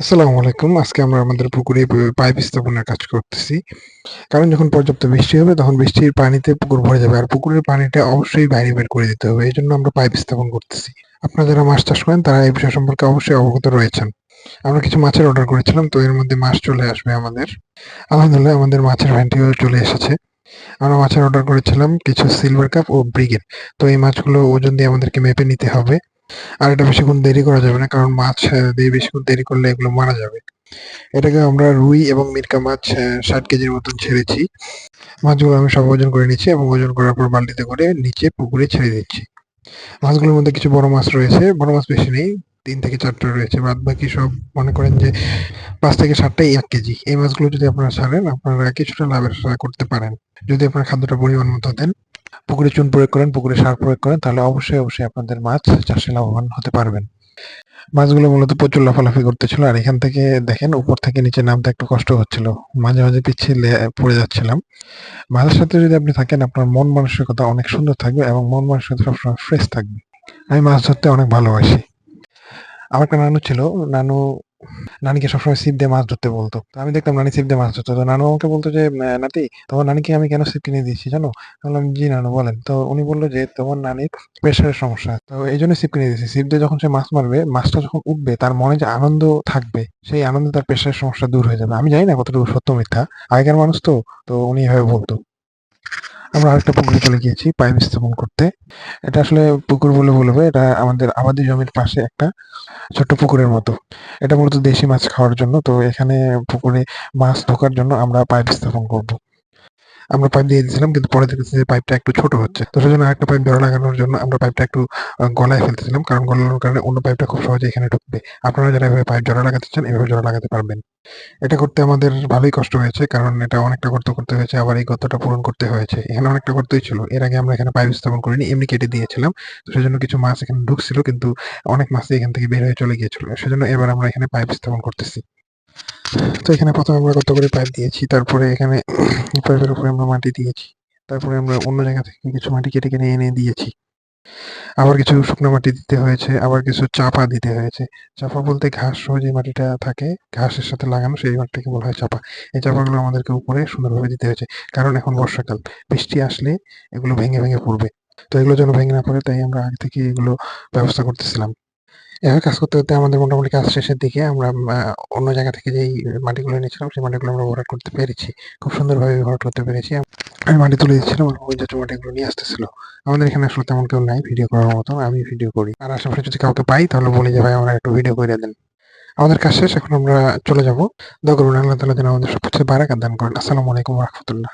আসসালামু আলাইকুম। আজকে আমরা আমাদের পুকুরে পাইপ স্থাপনের কাজ করতেছি। কারণ যখন পর্যাপ্ত বৃষ্টি হবে, তখন বৃষ্টির পানিতে পুকুর ভরে যাবে। আর পুকুরের পানিটা অবশ্যই বাইরে বের করে দিতে হবে। এই জন্য আমরা পাইপ স্থাপন করতেছি। আপনারা যারা মাছ চাষ করেন, তারা এই বিষয় সম্পর্কে অবশ্যই অবগত রয়েছেন। আমরা কিছু মাছের অর্ডার করেছিলাম, তো এর মধ্যে মাছ চলে আসবে আমাদের। আলহামদুলিল্লাহ, আমাদের মাছের ভ্যানটিও চলে এসেছে। আমরা মাছের অর্ডার করেছিলাম কিছু সিলভার কাপ ও ব্রিগেড। তো এই মাছগুলো ওজন দিয়ে আমাদেরকে মেপে নিতে হবে। আর এটা বেশিক্ষণ দেরি করা যাবে না কারণ মাছ দিয়ে বেশিক্ষণ দেরি করলে এগুলো মারা যাবে। এটাকে আমরা রুই এবং মিরকা মাছ ৬০ কেজির মতন ছেড়েছি। মাছগুলো আমি সব ওজন করে নিচ্ছি এবং ওজন করার পর বালতিতে করে নিচে পুকুরে ছেড়ে দিচ্ছি। মাছগুলোর মধ্যে কিছু বড় মাছ রয়েছে। বড় মাছ বেশি নেই। তিন থেকে ৪ রয়েছে বাদ বাকি সব মনে করেন যে পাঁচ থেকে ৭ টাই ১ কেজি। এই মাছগুলো যদি আপনারা ছাড়েন আপনারা কিছুটা লাভের করতে পারেন। যদি আপনার খাদ্যটা পরিমাণ মতো দেন, পুকুরে চুন প্রয়োগ করেন, পুকুরে সার প্রয়োগ করেন তাহলে অবশ্যই, অবশ্যই আপনাদের মাছ চাষে লাভবান হতে পারবেন। মাছগুলো মূলত প্রচুর লাফালাফি করতেছিল আর এখান থেকে দেখেন উপর থেকে নিচে নামতে একটু কষ্ট হচ্ছিল। মাঝে, মাঝে পিচ্ছিলে পড়ে যাচ্ছিলাম। মাছের সাথে যদি আপনি থাকেন আপনার মন মানসিকতা অনেক সুন্দর থাকবে এবং মন মানসিকতা সবসময় ফ্রেশ থাকবে। আমি মাছ ধরতে অনেক ভালোবাসি। আমার একটা নানু ছিল। নানু নানিকে সবসময় ছিপ দিয়ে মাছ ধরতে বলতো তো আমি দেখতাম নানি ছিপ দিয়ে মাছ ধরতো তো নানু আমাকে বলত যে, নাতি তোমার নানিকে আমি কেন ছিপ কিনে দিয়েছি জানো?" বললাম, "জি নানু বলেন।" তো উনি বলল যে, "তোমার নানির প্রেশারের সমস্যা। তো এই জন্য ছিপ কিনে দিয়েছি। ছিপ দিয়ে যখন সে মাছ মারবে, মাছটা যখন উঠবে তার মনে যে আনন্দ থাকবে, সেই আনন্দে তার প্রেশারের সমস্যা দূর হয়ে যাবে।" আমি জানি না কতটুকু সত্য মিথ্যা। আগেকার মানুষ তো, তো উনি এভাবে বলত। আমরা আরেকটা পুকুরে চলে গিয়েছি পাইপ স্থাপন করতে। এটা আসলে পুকুর বলে বলবে এটা আমাদের আবাদি জমির পাশে একটা ছোট্ট পুকুরের মতো। এটা মূলত দেশি মাছ খাওয়ার জন্য। তো এখানে পুকুরে মাছ ঢোকার জন্য আমরা পাইপ স্থাপন করব। আমরা পাইপ দিয়ে দিয়েছিলাম, কিন্তু পরে দেখতেছি যে পাইপটা একটু ছোট হচ্ছে। তো সেজন্য আরেকটা পাইপ জোড়া লাগানোর জন্য আমরা পাইপটা একটু গলায় ফেলতেছিলাম। কারণ গলানোর কারণে অন্য পাইপটা খুব সহজে এখানে ঢুকবে। আপনারা যারা এভাবে পাইপ জোড়া লাগাতে চান, এভাবে জোড়া লাগাতে পারবেন। এটা করতে আমাদের ভালোই কষ্ট হয়েছে। কারণ এটা অনেকটা গর্ত করতে হয়েছে। আবার এই গর্তটা পূরণ করতে হয়েছে। এখানে অনেকটা গর্তই ছিল। এর আগে আমরা এখানে পাইপ স্থাপন করিনি। এমনি কেটে দিয়েছিলাম। তো সেজন্য কিছু মাছ এখানে ঢুকছিল, কিন্তু অনেক মাছই এখান থেকে বের হয়ে চলে গিয়েছিল। সেজন্য এবার আমরা এখানে পাইপ স্থাপন করতেছি। তো এখানে প্রথমে আমরা কত করে পাইপ দিয়েছি। তারপরে এখানে পাইপের উপরে আমরা মাটি দিয়েছি। তারপরে আমরা অন্য জায়গা থেকে কিছু মাটি কেটে, কেটে এনে দিয়েছি। আবার কিছু শুকনো মাটি দিতে হয়েছে, আবার কিছু চাপা দিতে হয়েছে। চাপা বলতে ঘাস সহ যে মাটিটা থাকে, ঘাসের সাথে লাগানো সেই মাটিটাকে বলা হয় চাপা। এই চাপাগুলো আমাদেরকে উপরে সুন্দরভাবে দিতে হয়েছে। কারণ এখন বর্ষাকাল। বৃষ্টি আসলে এগুলো ভেঙে, ভেঙে পড়বে। তো এগুলো যেন ভেঙে না পড়ে তাই আমরা আগে থেকে এগুলো ব্যবস্থা করতেছিলাম। এভাবে কাজ করতে, করতে আমাদের মোটামুটি কাজ শেষের দিকে আমরা অন্য জায়গা থেকে যেই মাটিগুলো এনেছিলাম সেই মাটিগুলো আমরা ভরাট করতে পেরেছি। খুব সুন্দরভাবে ভরাট করতে পেরেছি। আমি মাটি তুলে দিচ্ছিলাম ওই চাচা মাটিগুলো নিয়ে আসতেছিল। আমাদের এখানে আসলে তেমন কেউ নাই ভিডিও করার মতো। আমি ভিডিও করি। আর আশেপাশে যদি কাউকে পাই তাহলে বলি যে, "ভাই আমার একটু ভিডিও করে দেন।" আমাদের কাজ শেষ। এখন আমরা চলে যাব দোয়া করবেন আল্লাহ তাআলা যেন আমাদের সবকিছুতে বারাকাত দান করেন। আসসালামু আলাইকুম রাহমাতুল্লাহ।